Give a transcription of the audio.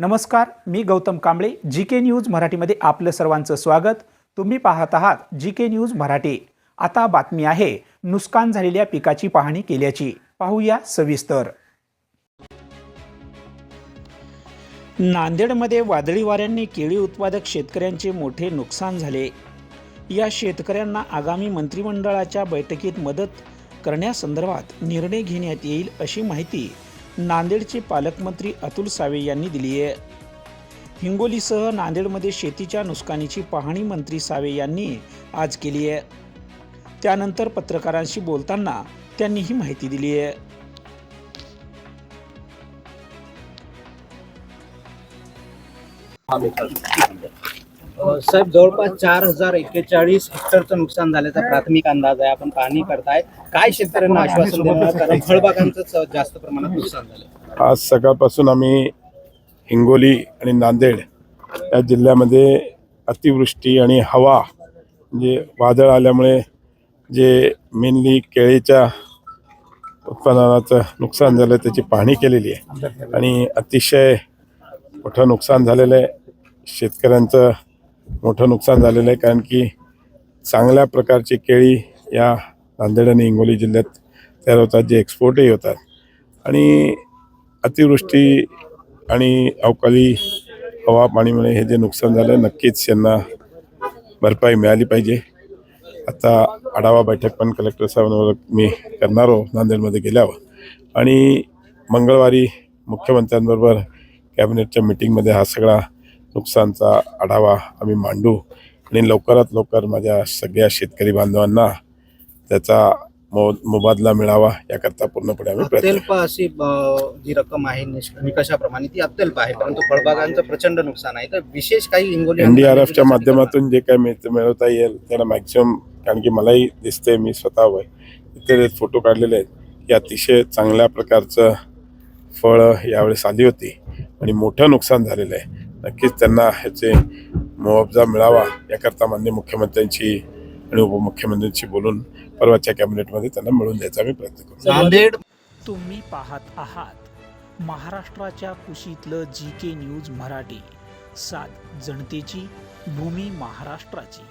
नमस्कार मी Gautam Kamble G K news मराठीमध्ये आपलं सर्वांचं स्वागत. तुम्ही पाहत आहात जी के न्यूज मराठी. आता बातमी आहे नुकसान झालेल्या पिकाची पाहणी केल्याची. पाहूया सविस्तर. नांदेडमध्ये वादळी वाऱ्यांनी केळी उत्पादक शेतकऱ्यांचे मोठे नुकसान झाले. या शेतकऱ्यांना आगामी मंत्रिमंडळाच्या बैठकीत मदत करण्यासंदर्भात निर्णय घेण्यात येईल अशी माहिती नांदेडचे पालकमंत्री अतुल सावे यांनी दिली आहे. हिंगोलीसह नांदेडमध्ये शेतीच्या नुकसानीची पाहणी मंत्री सावे यांनी आज केली आहे. त्यानंतर पत्रकारांशी बोलताना त्यांनी ही माहिती दिली आहे. अ, साहेब जवळपास चार हजार एक्केचाळीस हेक्टरचं नुकसान झाल्याचा प्राथमिक अंदाज आहे आपण पाहणी करताय. काय शेतकऱ्यांना आश्वासन देणार? कारण फळबागांचं जास्त प्रमाणात नुकसान झालं आज सकाळपासून आम्ही हिंगोली आणि नांदेड या जिल्ह्यामध्ये अतिवृष्टी आणि हवा म्हणजे वादळ आल्यामुळे जे मेनली केळीच्या उत्पादनाचं नुकसान झालं त्याची पाहणी केलेली आहे. आणि अतिशय मोठं नुकसान झालेलं आहे. शेतकऱ्यांचं मोठं नुकसान झालेलं आहे कारण की चांगल्या प्रकारची केळी या नांदेड आणि हिंगोली जिल्ह्यात तयार होतात जे एक्सपोर्टही होतात. आणि अतिवृष्टी आणि अवकाळी हवा पाणीमुळे हे जे नुकसान झालं नक्कीच यांना भरपाई मिळाली पाहिजे. आता आढावा बैठक पण कलेक्टर साहेबांवर मी करणार आहो नांदेडमध्ये गेल्यावर. आणि मंगळवारी मुख्यमंत्र्यांबरोबर कॅबिनेटच्या मिटिंगमध्ये हा सगळा नुकसानचा आढावा आम्ही मांडू आणि लवकरात लवकर माझ्या सगळ्या शेतकरी बांधवांना त्याचा मो मोबदला मिळावा याकरता पूर्णपणे आम्ही अत्यल्प अशी जी रक्कम आहे निकषाप्रमाणे ती अत्यल्प आहे परंतु फळबागांचं प्रचंड नुकसान आहे. तर विशेष काही हिंगोली एनडीआरएफच्या माध्यमातून जे काय मिळ- मिळवता येईल त्याला मॅक्झिमम कारण की मलाही दिसते मी स्वतः वय इथे फोटो काढलेले आहेत की अतिशय चांगल्या प्रकारचं फळ यावेळेस आली होती आणि मोठं नुकसान झालेलं आहे. नक्कीच त्यांना ह्याचे मुआवजा मिळावा याकरता मान्य मुख्यमंत्र्यांची आणि उपमुख्यमंत्र्यांशी बोलून परवाच्या कॅबिनेटमध्ये त्यांना मिळवून द्यायचा आम्ही प्रयत्न करू. नांदेड तुम्ही पाहत आहात महाराष्ट्राच्या कुशीतलं जी के न्यूज मराठी सात जनतेची भूमी महाराष्ट्राची.